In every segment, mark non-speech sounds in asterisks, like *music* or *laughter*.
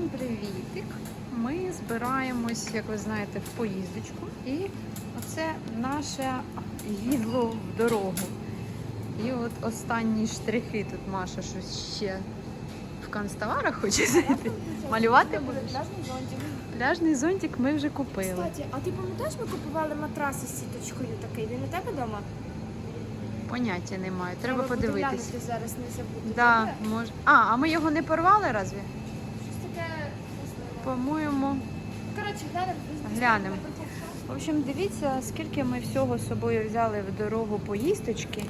Всім привітик! Ми збираємось, як ви знаєте, в поїздочку. І оце наше їдло в дорогу. І от останні штрихи тут Маша щось ще в канцтоварах хоче зайти. Малювати будеш? Пляжний зонтик. Пляжний зонтик ми вже купили. Кстати, а ти пам'ятаєш, ми купували матрас із сіточкою такий? Він у тебе вдома? Поняття немає, треба буде подивитись. зараз не забути. Да, може. А, а ми його не порвали разві? По-моєму. Глянемо. В общем, дивіться, скільки ми всього з собою взяли в дорогу поїздочки.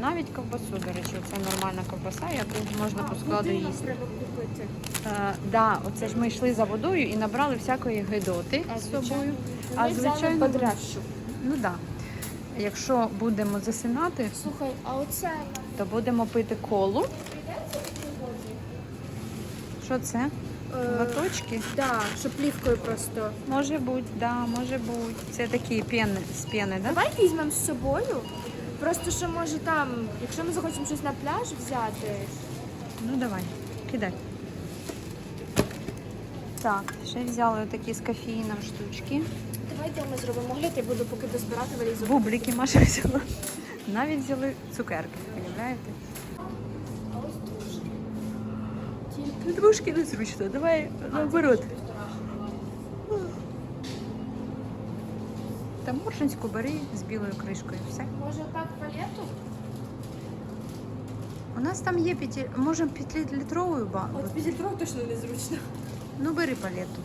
Навіть ковбасу, до речі, це нормальна ковбаса, яку можна по складу їсти. купити. Е, да, оце ж ми йшли за водою і набрали всякої гидоти з собою. А звичайно, подрящу. Ну так. Да. Якщо будемо засинати, Слухай, а оце то будемо пити колу. Що це? Е, Латочки? да, щоб плівкою просто. Може бути, да, може бути. Це такі пени з пени, да? Давай візьмемо з собою. Просто що може там, якщо ми захочемо щось на пляж взяти. Ну давай, кидай. Так, ще взяли такі з кофеїном штучки. Давайте ми зробимо огляд, я буду поки дозбирати валізу. Бублики Маша взяла. Навіть взяли цукерки, уявляєте? Ну, Трошки незручно, давай наоборот. Та моршинську бери з білою кришкою, все. Може так палету? У нас там є п'яті, можемо п'ятилітровою ба. От пізельтров точно незручно. Ну, бери палету.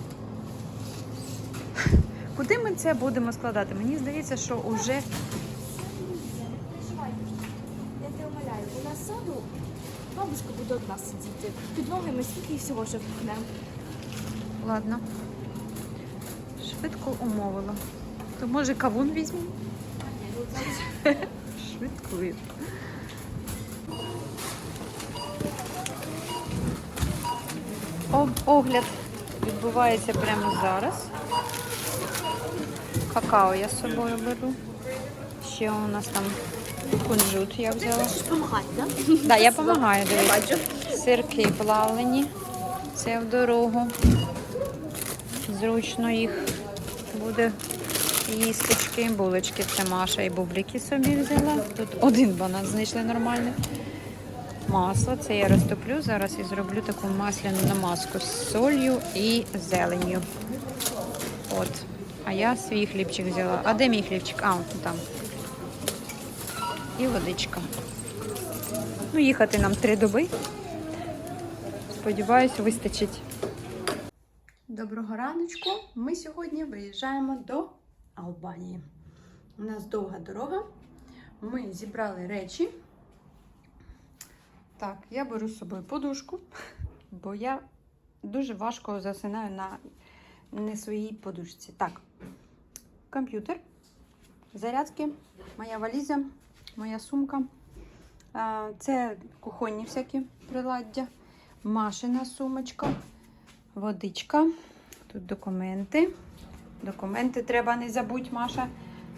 Куди ми це будемо складати? Мені здається, що вже Не переживай. Я тебе умоляю, у нас саду буде одна сидіти. Під ноги ми скільки всього ще впхнемо. ладно. Швидко умовила. То може кавун візьмемо? Швидкую. Огляд відбувається прямо зараз. Какао я з собою беру. Ще у нас там кунжут я взяла. допомагати, так? Да, я допомагаю, дивіться. Сирки плавлені. Це в дорогу. Зручно їх буде їсточки, булочки. Це Маша і бублики собі взяла. Тут один банан знайшли нормальний. Масло, це я розтоплю зараз і зроблю таку масляну намазку з солью і зеленню. От. А я свій хлібчик взяла. А де мій хлібчик? А, там. І водичка. Ну, їхати нам три доби. Сподіваюсь, вистачить. Доброго раночку. Ми сьогодні виїжджаємо до Албанії. У нас довга дорога. Ми зібрали речі. Так, я беру з собою подушку, бо я дуже важко засинаю на не своїй подушці. Так, комп'ютер, зарядки, моя валіза, моя сумка. Це кухонні всякі приладдя, машина сумочка, водичка. Тут документи. Документи треба не забудь, Маша.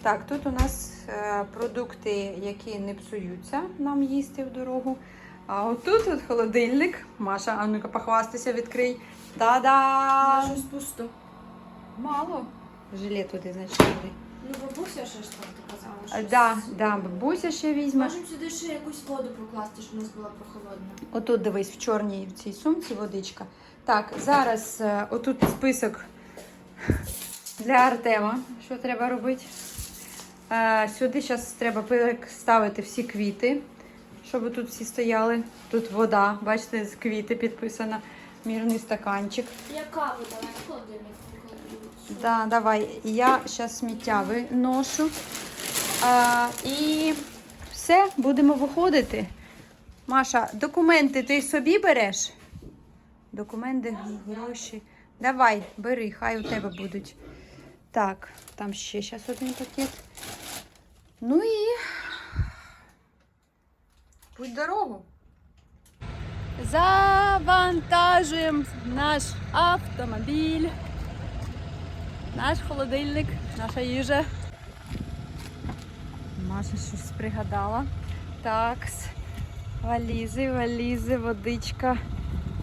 Так, тут у нас е, продукти, які не псуються нам їсти в дорогу. А отут от холодильник. Маша, а ну-ка похвастайся, відкрий. Та-да! Щось пусто. Мало. Жилет туди, значить, туди. Ну, бабуся ще ж там казала, А. Да, да, бабуся ще візьме. Можемо сюди ще якусь воду прокласти, щоб у нас була прохолодна. Отут дивись, в чорній в цій сумці водичка. Так, зараз е, отут список для Артема. Що треба робити? Е, Сюди зараз треба переставити всі квіти, щоб тут всі стояли. Тут вода, бачите, з квіти підписана. Мірний стаканчик. Яка вода? Холодильник. Да, давай. Я зараз сміття виношу. А, і все, будемо виходити. Маша, документи ти собі береш? Документи, гроші. Давай, бери, хай у тебе будуть. Так, там ще зараз один пакет. Ну і будь дорогу. Завантажуємо наш автомобіль. Наш холодильник, наша їжа. Маша щось пригадала. Так, валізи, валізи, водичка,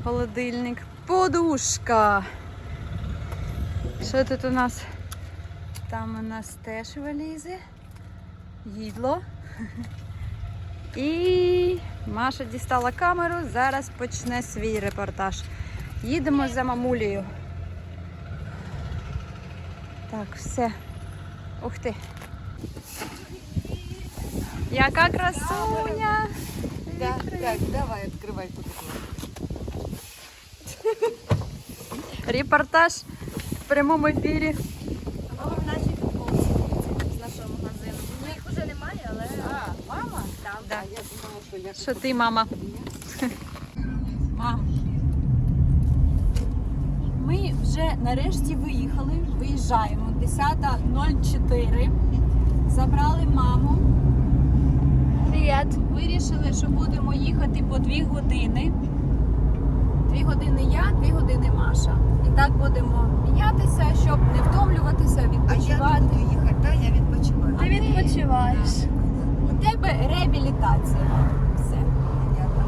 холодильник. подушка. Що тут у нас? Там у нас теж валізи, їдло. І Маша дістала камеру, зараз почне свій репортаж. Їдемо за мамулею. Так, все. Ух ти. Яка красуня! Да, так, давай, открывай фотоклуб. Репортаж в прямому ефірі. Мама в нашій футболці з нашого магазину. Ну їх вже немає, але А, мама? там. Да. Я думала, что я... Що ти, мама? Мам. Ми вже нарешті виїхали. Виїжджаємо. 10.04. Забрали маму. Привіт. Вирішили, що будемо їхати по 2 години. 2 години я, 2 години Маша. І так будемо мінятися, щоб не втомлюватися, А я не відпочивати. буду їхати, да, я відпочиваю. Ти відпочиваєш. У тебе реабілітація. Все.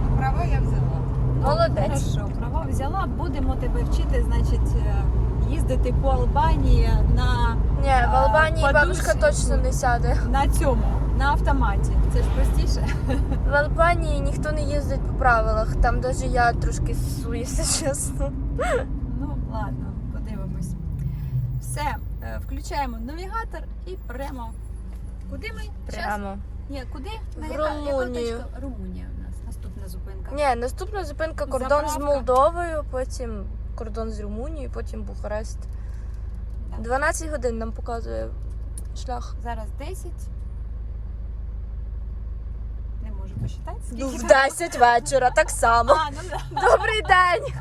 Ну, права я взяла. Молодець. Хорошо, взяла. Будемо тебе вчити, значить, е, їздити по Албанії на, Ні, в Албанії подушку. бабушка точно не сяде. на цьому, на автоматі. Це ж простіше. *laughs* В Албанії ніхто не їздить по правилах. Там навіть я трошки суюся, чесно. Ну, ладно, подивимось. Все, е, включаємо навігатор і прямо. Куди ми? Прямо. Ні, куди? В Румунію. Румунія наступна зупинка. Ні, наступна зупинка кордон з Молдовою, потім кордон з Румунією, потім Бухарест. Да. 12 годин нам показує шлях. Зараз 10. Не можу посчитати. Ну, в 10 вечора, так само. А, ну да. Добрий день!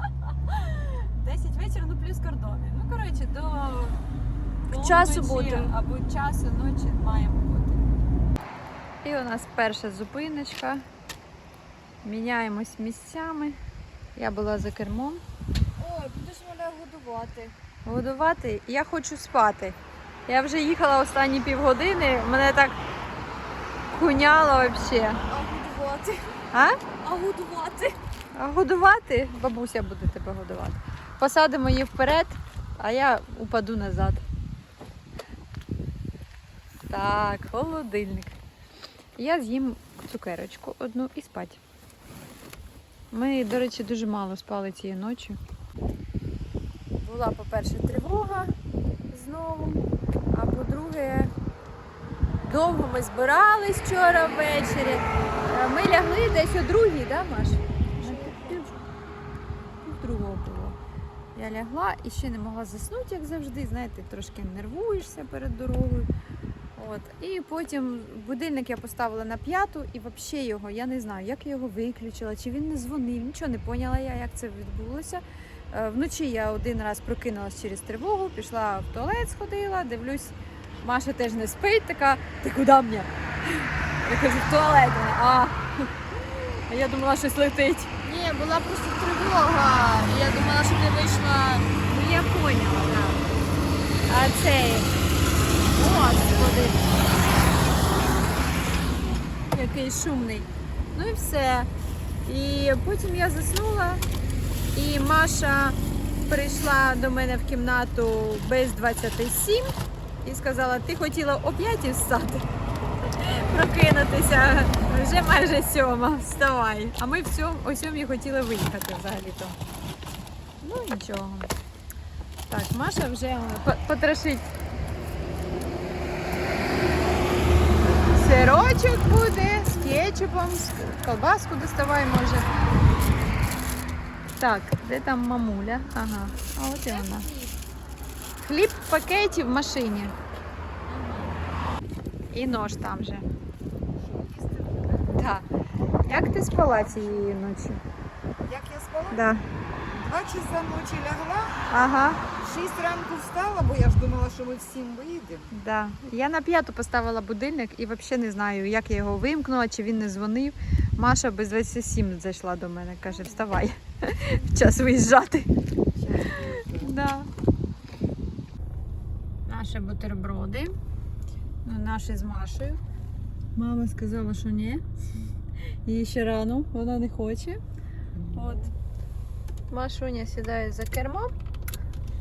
10 вечора, ну плюс кордони. Ну, коротше, до К часу полуночі будемо. Або часу ночі маємо бути. І у нас перша зупиночка. Міняємось місцями. Я була за кермом. Ой, будеш мене годувати. Годувати. Я хочу спати. Я вже їхала останні півгодини, мене так куняло взагалі. А годувати? А? А годувати? А годувати? Бабуся буде тебе годувати. Посадимо її вперед, а я упаду назад. Так, холодильник. Я з'їм цукерочку одну і спать. Ми, до речі, дуже мало спали цієї ночі. Була, по-перше, тривога знову, а по-друге, довго ми збирались вчора ввечері. Ми лягли десь о другій, да, Маш? Другого було. Я лягла і ще не могла заснути, як завжди. Знаєте, трошки нервуєшся перед дорогою. От. І потім будильник я поставила на п'яту, і взагалі його, я не знаю, як я його виключила, чи він не дзвонив, нічого не поняла я, як це відбулося. Е, Вночі я один раз прокинулась через тривогу, пішла в туалет, сходила, дивлюсь, Маша теж не спить, така, ти куди мені? Я кажу, в туалет. А, я думала, щось летить. Ні, була просто тривога. Я думала, що ти вийшла. Ну, я поняла, так. А цей. Господи. Який шумний. Ну і все. І потім я заснула, і Маша прийшла до мене в кімнату без 27 і сказала, ти хотіла о 5 встати. Прокинутися. Вже майже сьома. Вставай. А ми в сьом, о сьомій хотіли виїхати взагалі-то. Ну нічого. Так, Маша вже потрошить. Сирочок буде з кетчупом, колбаску доставай може. Так, де там мамуля? Ага, а от і вона. Хліб в пакеті в машині. І нож там же. Так. Як ти спала цієї ночі? Як я спала? Да. Два часа ночі лягла, Ага. В шість ранку встала, бо я ж думала, що ми всім виїдемо. Да. Я на п'яту поставила будильник і взагалі не знаю, як я його вимкнула, чи він не дзвонив. Маша без 27 зайшла до мене, каже, вставай, *laughs* час виїжджати. Да. Наші бутерброди. Ну, наші з Машею. Мама сказала, що ні. Їй ще рано, вона не хоче. От. Машуня сідає за кермо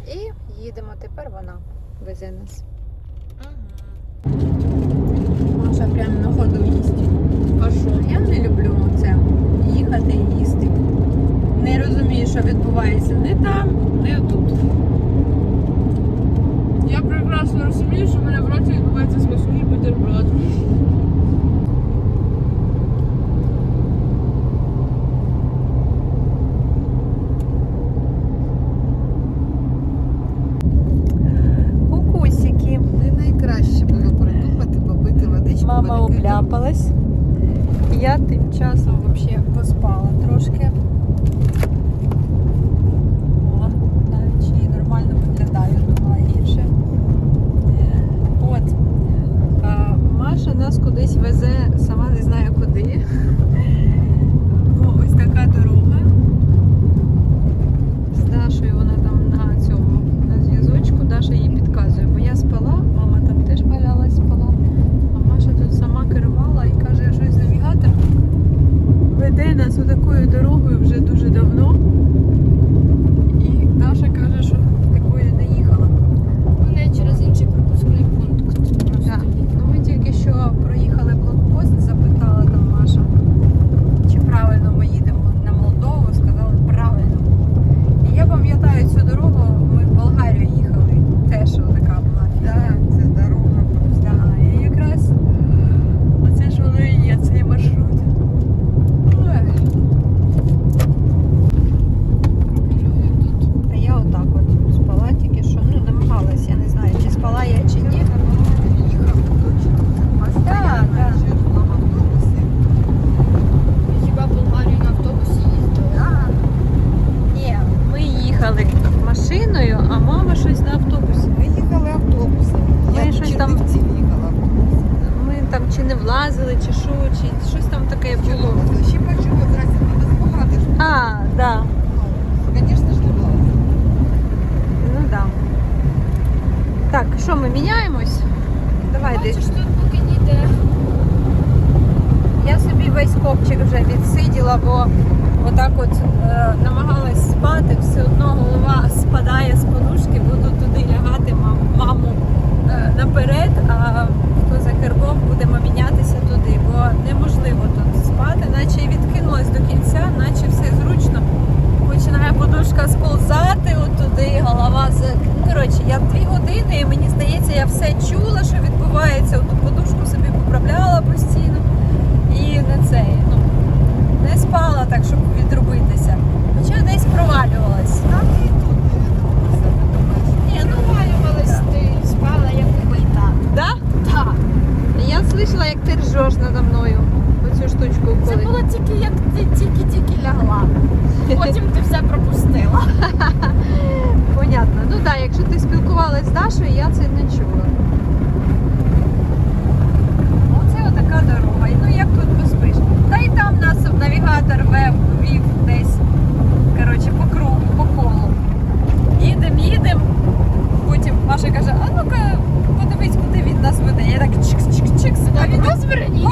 і їдемо. Тепер вона везе нас. Маша прямо на ходу їсть. А що? Я не люблю це їхати і їсти. Не розумію, що відбувається не там, не тут. Я прекрасно розумію, що в мене в роті відбувається смачний бутерброд. А хто за кермом будемо мінятися туди, бо неможливо тут спати, наче відкинулась до кінця, наче все зручно. Починає подушка сползати от туди, голова з. Коротше, я дві години і мені здається, я все чула, що відбувається. Оту подушку собі поправляла постійно. І не цей, ну, не спала так, щоб відробитися. Хоча десь провалювалась. Там і тут не Ні, ну, Провалювалась, ти спала як убита. да? Так. Я слышала, як ти ржеш надо мною. Оцю штучку Це коли. було тільки як ти тільки-тільки лягла. Потім ти все пропустила. *laughs* Понятно. Ну так, якщо ти спілкувалась з Дашою, я це не чула. Оце отака дорога. Ну як тут поспиш? Та й там нас навігатор вев, вів десь. Коротше, по кругу, по колу. Їдем, їдем. Потім Маша каже, а ну-ка, подивись, куди він нас веде. Я так чик-чик-чик, а він нас Розверніться.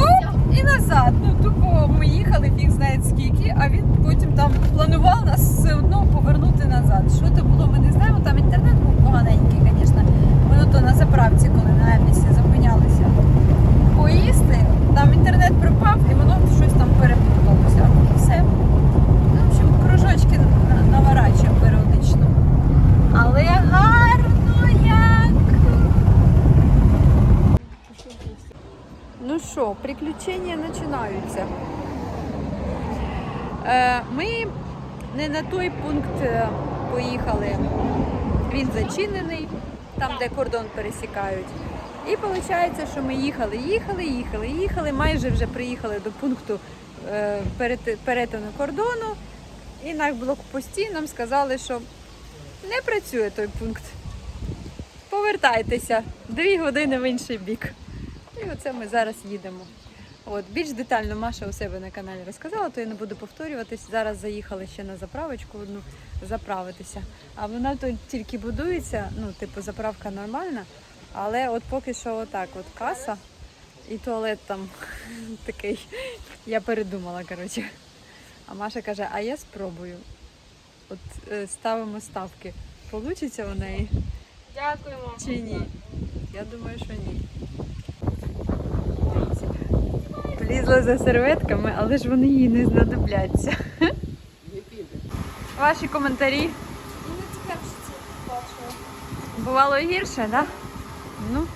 і назад. Ну тупо ми їхали, фіг знає скільки, а він потім там планував нас все одно повернути назад. Що це було, ми не знаємо. Там інтернет був поганенький, звісно. Ми ото на заправці, коли на Емісі зупинялися поїсти, там інтернет пропав і воно щось там переплуталося. І все. Ну, в общем, кружочки на- наворачуємо періодично. Але гарно як. Ну що, приключення починаються. Е, ми не на той пункт е, поїхали. Він зачинений, там, де кордон пересікають. І виходить, що ми їхали, їхали, їхали, їхали, майже вже приїхали до пункту е, перетину кордону. І на блокпості нам сказали, що не працює той пункт. Повертайтеся дві години в інший бік. І оце ми зараз їдемо. От, більш детально Маша у себе на каналі розказала, то я не буду повторюватись. Зараз заїхали ще на заправочку одну заправитися. А вона тут тільки будується, ну, типу, заправка нормальна, але от поки що отак, от каса і туалет там *laughs* такий. Я передумала, коротше. А Маша каже, а я спробую. От е, ставимо ставки. Получиться у неї Дякуємо. чи ні? Я думаю, що ні. Влізла за серветками, але ж вони їй не знадобляться. Ваші коментарі. Не цікаво, що це бачила. Бувало і гірше, так? Да? Ну.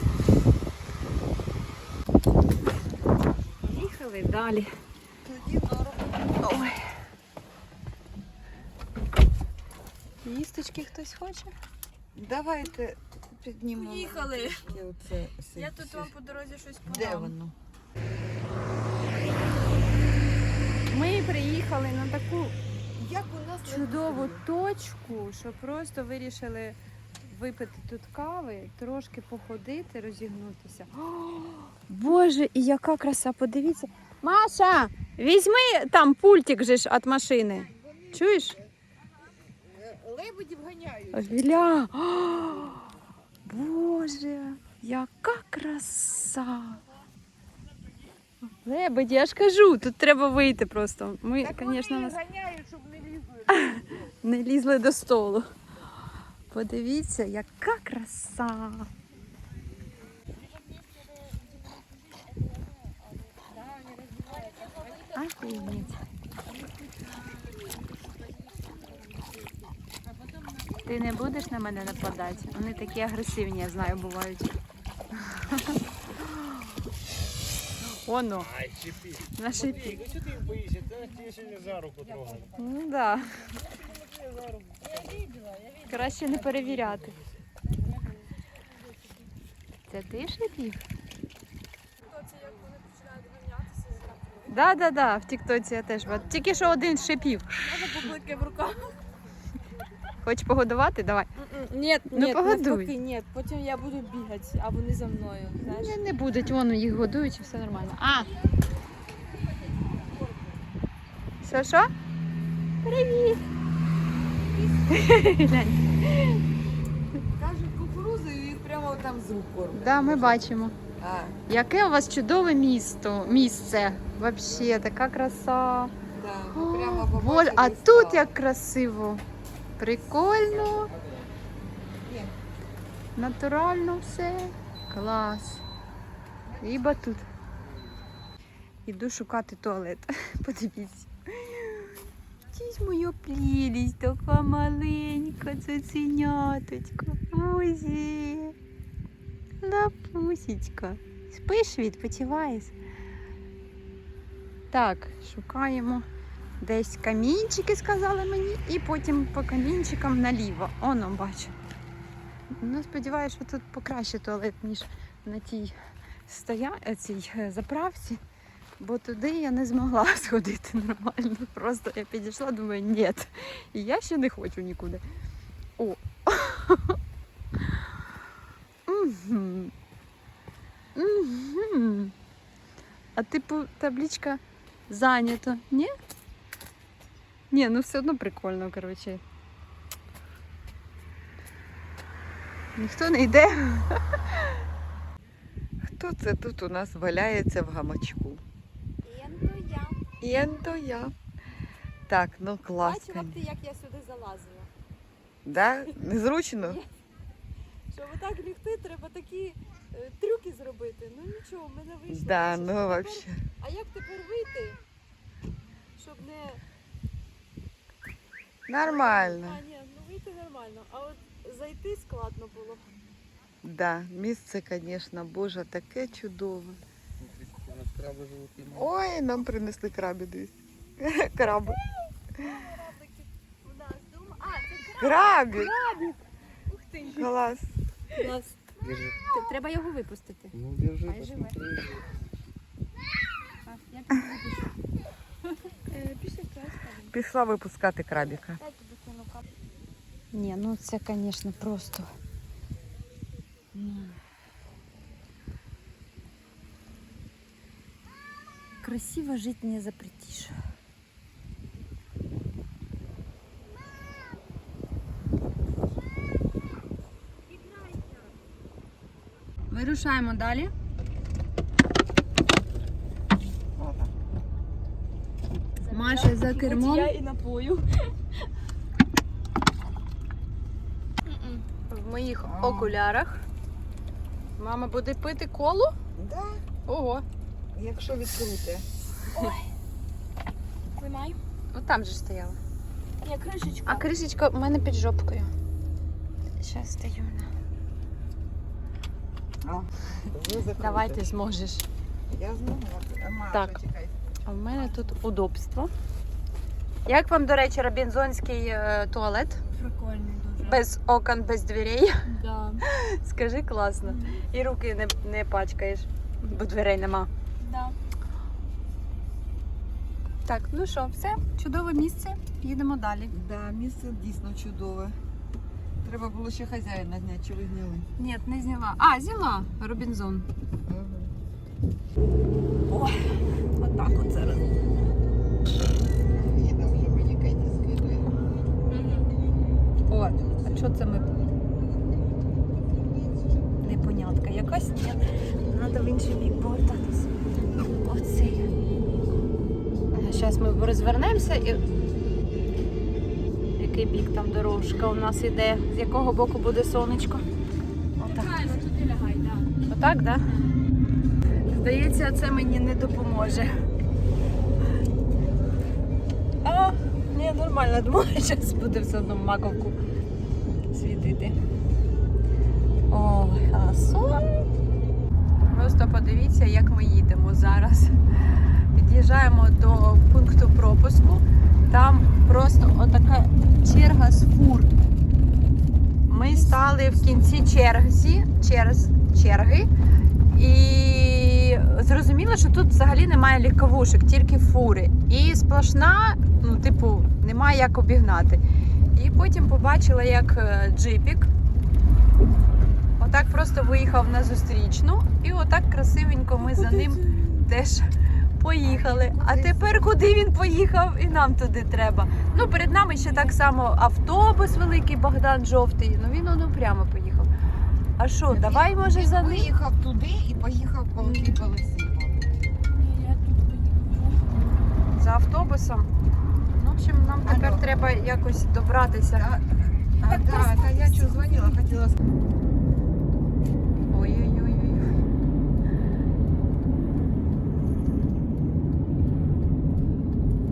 Їхали далі. Тоді норм. Ой. Їсточки хтось хоче? Давайте піднімемо. Поїхали. Я тут вам по дорозі щось Де подам. воно? Ми приїхали на таку Як у нас чудову точку, що просто вирішили випити тут кави, трошки походити, розігнутися. О, Боже, і яка краса! Подивіться. Маша, візьми там пультик же ж від машини. Чуєш? Лебедів ганяють. Боже, яка краса! Лебеді, я ж кажу, тут треба вийти просто. Ми, Так звісно, нас ганяють, щоб не лізли. *laughs* не лізли до столу. Подивіться, яка краса. Охренеть. Ти не будеш на мене нападати? Вони такі агресивні, я знаю, бувають. *laughs* Оно. Ай, шипи. На шипі. Ну що ти їх боїшся? Це ти ще не за руку трогай. Ну да. Краще не перевіряти. Це ти шипів? Да, да, да, в Тіктоці я теж. бачу. Тільки що один шипів. Може поблики в руках? Хочеш погодувати? Давай. Ні, Ну, ні, погодуй. навпаки, ні. Потім я буду бігати, а вони за мною. Знаєш? Не, не будуть, вон їх годують і все нормально. А! Що, що? Привіт! *laughs* Глянь. Кажуть, кукурузу і їх прямо там з рук кормять. Да, ми бачимо. А, Яке у вас чудове місто, місце. Вообще, така краса. да, прямо побачили а і тут як красиво. Прикольно. Натурально все. Клас. І батут. Іду шукати туалет. *laughs* Подивіться. Тісь моя плілість, така маленька, цуценяточка. Бузі. Лапусечка. Спиш, відпочиваєш. Так, шукаємо десь камінчики, сказали мені, і потім по камінчикам наліво. Оно бачу. Ну, сподіваюся, що тут покраще туалет, ніж на тій стоя... е, цій е, заправці. Бо туди я не змогла *laughs* сходити нормально. Просто я підійшла, думаю, ні. Я ще не хочу нікуди. О! *laughs* А типу табличка зайнято, ні? Ні, ну все одно прикольно, коротше. Ніхто не йде. Хто *laughs* це тут у нас валяється в гамачку? Єнто я. Єнто я. Так, ну класно. Бачила б ти, як я сюди залазила. Да? Незручно? Щоб отак лігти, треба такі е, трюки зробити. Ну нічого, в мене вийшло. Да, Бачиш, ну тепер- вообще. А як тепер вийти? Щоб не. Нормально. А, ні, ну вийти нормально. А от зайти складно було. Да, місце, звісно, Боже, таке чудове. У нас краби живуть. Ой, нам принесли крабі десь. Краби. Це Крабі! Ух ти. Клас. Клас. Держи. Треба його випустити. Ну, держи, Хай живе. посмотри. Я тебе випущу. *laughs* Е, Пішли. Пішла випускати крабіка. Ні, ну це, звісно, просто. Красиво жить не запретишь. Вирушаємо далі. Маша за кермом. Я і напою. В моїх окулярах. Мама буде пити колу? Да, Ого. якщо відкрите. Тримай. Ну там же стояла. Я кришечку. А кришечка в мене під жопкою. Зараз стою. А, ви закрите. Давай ти зможеш. Я знову. Маша, Так. чекай. А в мене тут удобство. Як вам, до речі, робінзонський е, туалет? Прикольний дуже. Без окон, без дверей. Да. *laughs* Скажи класно. І руки не, не пачкаєш, бо дверей нема. Да. Так, ну що, все, чудове місце. Їдемо далі. Да, місце дійсно чудове. Треба було ще хазяїна зняти, чи ви зняли? Ні, не зняла. А, зняла Робінзон. Отак от зараз. Їдемо вже мені Кеті скидує. О, а що це ми? Непонятка якась, ні. Треба в інший бік повертатися. Оцей. Зараз ми розвернемося і. Який бік там дорожка у нас іде? З якого боку буде сонечко? Отак. Туди лягай, да. Отак, так? Да? Здається, це мені не допоможе. А, ні, нормально, думала, *laughs* зараз буде все одно маковку світити. Ой, хорошо. Просто подивіться, як ми їдемо зараз. Під'їжджаємо до пункту пропуску. Там просто отака черга з фур. Ми стали в кінці черзі, через черги. І зрозуміло, що тут взагалі немає легковушок, тільки фури. І сплошна, ну, типу, немає як обігнати. І потім побачила, як е, джипік отак просто виїхав на зустрічну, і отак красивенько ми за ним теж поїхали. А тепер куди він поїхав? І нам туди треба. Ну, перед нами ще так само автобус великий Богдан жовтий. Ну він воно прямо поїхав. А що, давай може за ним? виїхав туди і поїхав по полосі. За автобусом. В общем, нам тепер Алло. треба якось добратися. Да. А, да, та я що дзвонила, хотіла. Ой-ой-ой.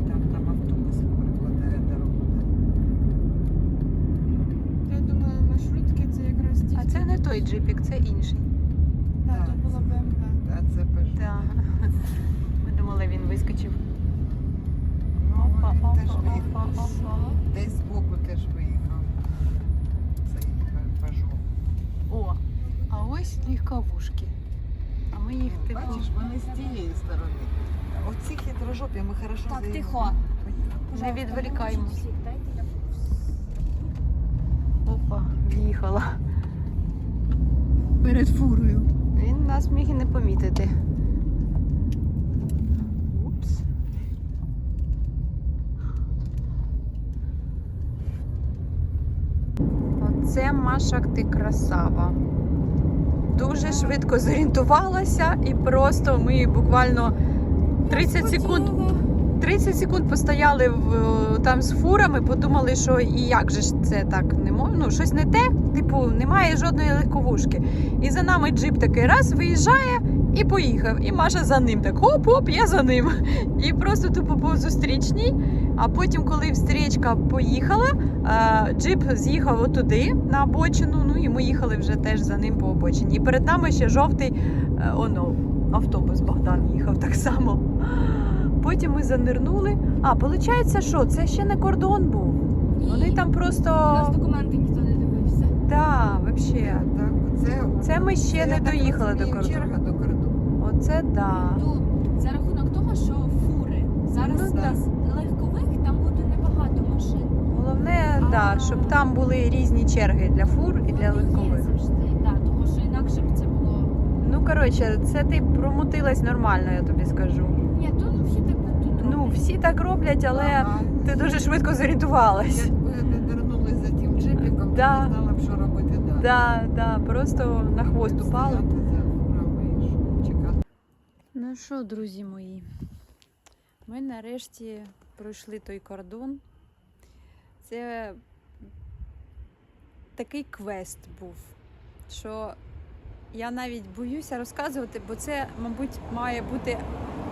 Так, там автобус перекладає дорогу. Я думала, маршрутки це якраз ті. А це не той джипік, це інший. Да, Да, то була БМВ. А це пише. Так. Ми думали, він вискочив. Ну, Опа, він опа, теж опа, виїхав. опа. Десь збоку теж виїхав. Цей Peugeot. О, а ось легковушки. А ми їх типу. Бачиш, вони з тієї сторони. Оці хитрожопі ми хорошо Так, тихо. Не відволікаємо. Дайте я Опа, в'їхала. Перед фурою. Він нас міг і не помітити. Упс. Оце Маша, ти красава. Дуже швидко зорієнтувалася і просто ми буквально 30 секунд 30 секунд постояли в, там з фурами, подумали, що і як же ж це так не можна. Ну, щось не те, типу, немає жодної легковушки. І за нами джип такий раз виїжджає і поїхав. І Маша за ним так хоп-хоп, я за ним. І просто тупо по зустрічній. А потім, коли встрічка поїхала, е, джип з'їхав отуди на обочину. Ну і ми їхали вже теж за ним по обочині. І перед нами ще жовтий е, оно, автобус Богдан їхав так само. Потім ми занирнули. А, виходить, що це ще не кордон був. Вони там просто. У нас документи ніхто не дивився. Так, взагалі. Так, це, Це ми ще це, не доїхали до розумію, Черга кордону. до кордону. Оце да. Ну, за рахунок того, що фури. Зараз Ну, нас легкових там буде небагато машин. Головне, да, щоб там були різні черги для фур і для Вони є легкових. завжди, да, тому що інакше б це було. Ну коротше, це ти промутилась нормально, я тобі скажу. Ні, то ну всі так тут. Ну, всі так роблять, але Ага. ти дуже швидко зорієнтувалась. Якби не нирнули за тим джипіком, Да. не знала б, що робити далі. Да, да, просто на хвост чекати. Ну що, друзі мої, ми нарешті пройшли той кордон. Це такий квест був, що я навіть боюся розказувати, бо це, мабуть, має бути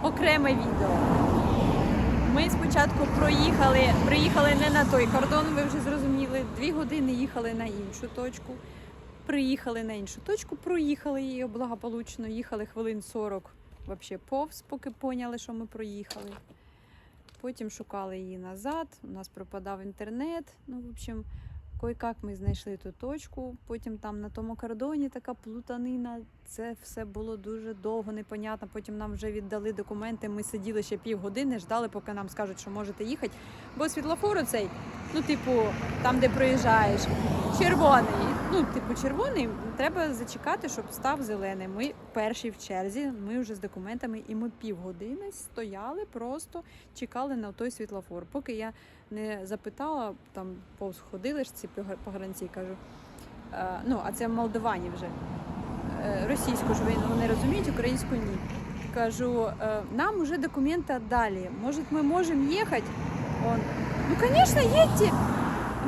окреме відео. Ми спочатку проїхали, приїхали не на той кордон, ви вже зрозуміли. Дві години їхали на іншу точку. Приїхали на іншу точку, проїхали її благополучно, їхали хвилин 40 вообще повз, поки поняли, що ми проїхали. Потім шукали її назад. У нас пропадав інтернет. Ну, в общем, кой-как ми знайшли ту точку. Потім там на тому кордоні така плутанина. Це все було дуже довго, непонятно. Потім нам вже віддали документи. Ми сиділи ще півгодини, ждали, поки нам скажуть, що можете їхати. Бо світлофор оцей, ну, типу, там, де проїжджаєш, червоний. Ну, типу, червоний, треба зачекати, щоб став зелений. Ми перші в черзі, ми вже з документами, і ми півгодини стояли, просто чекали на той світлофор. Поки я не запитала, там повз ходили ж ці погранці, кажу. Е, ну, а це в Молдовані вже. Е, російську ж ви- вони розуміють, українську ні. Кажу, е, нам уже документы отдали. Может, мы можем ехать? Он, ну, конечно, едьте.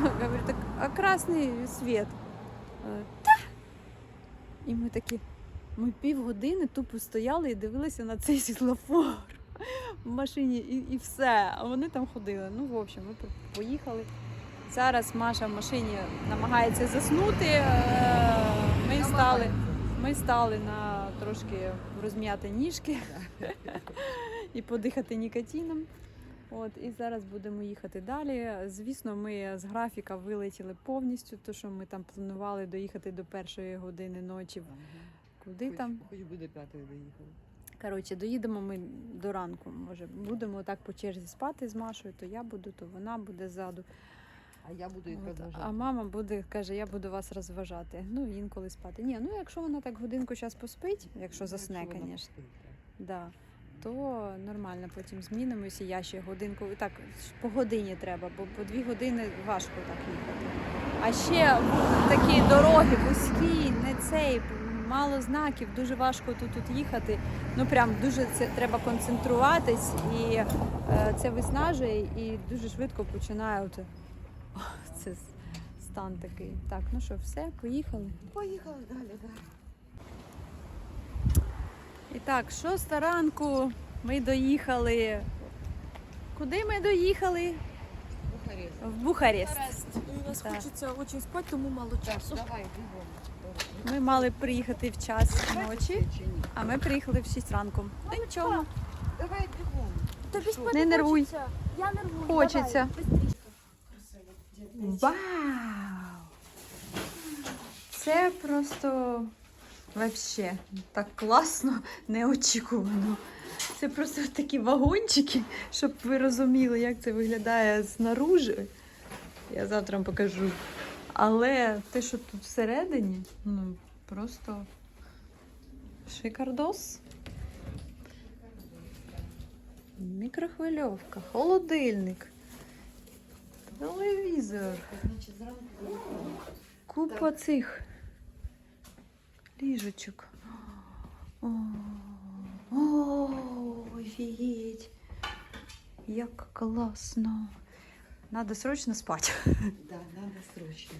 Говорю, так, а красный свет? Е, Та. І ми такі, ми півгодини тупо стояли і дивилися на цей світлофор в машині і, і все. А вони там ходили. Ну, в общем, ми по- поїхали. Зараз Маша в машині намагається заснути. Е, Ми стали, ми стали на трошки розм'яти ніжки *laughs* і подихати нікотином. От, і зараз будемо їхати далі. Звісно, ми з графіка вилетіли повністю, то що ми там планували доїхати до першої години ночі. Куди Хоч- там? Хоч би до п'ятої доїхали. Коротше, доїдемо ми до ранку. Може, будемо так по черзі спати з Машою, то я буду, то вона буде ззаду. А я буду їх От, розважати. а мама буде, каже, я буду вас розважати. Ну, інколи спати. Ні, ну якщо вона так годинку зараз поспить, якщо засне, звісно, да, то нормально потім змінимося. Я ще годинку. Так, по годині треба, бо по дві години важко так їхати. А ще такі дороги вузькі, не цей, мало знаків, дуже важко тут, тут їхати. Ну прям дуже це треба концентруватись, і е, це виснажує, і дуже швидко починає це стан такий. Так, ну що, все, поїхали. Поїхали далі, так. І так, шоста ранку ми доїхали. Куди ми доїхали? Бухарест. В Бухарест. І у нас Так. хочеться дуже спати, тому мало часу. Давай, бігом. Ми мали приїхати в час ночі, а ми приїхали в 6 ранку. Ну нічого. Давай бігом. Тобі спати Не нервуй. хочеться. Я нервую. Хочеться. Давай, бистріше. Вау! Це просто вообще так класно, неочікувано. Це просто такі вагончики, щоб ви розуміли, як це виглядає знаружи. Я завтра вам покажу. Але те, що тут всередині, ну просто шикардос. Мікрохвильовка, холодильник, телевізор. Купа цих ліжечок. О, офігеть. Як класно. Надо срочно спати. Да, надо срочно.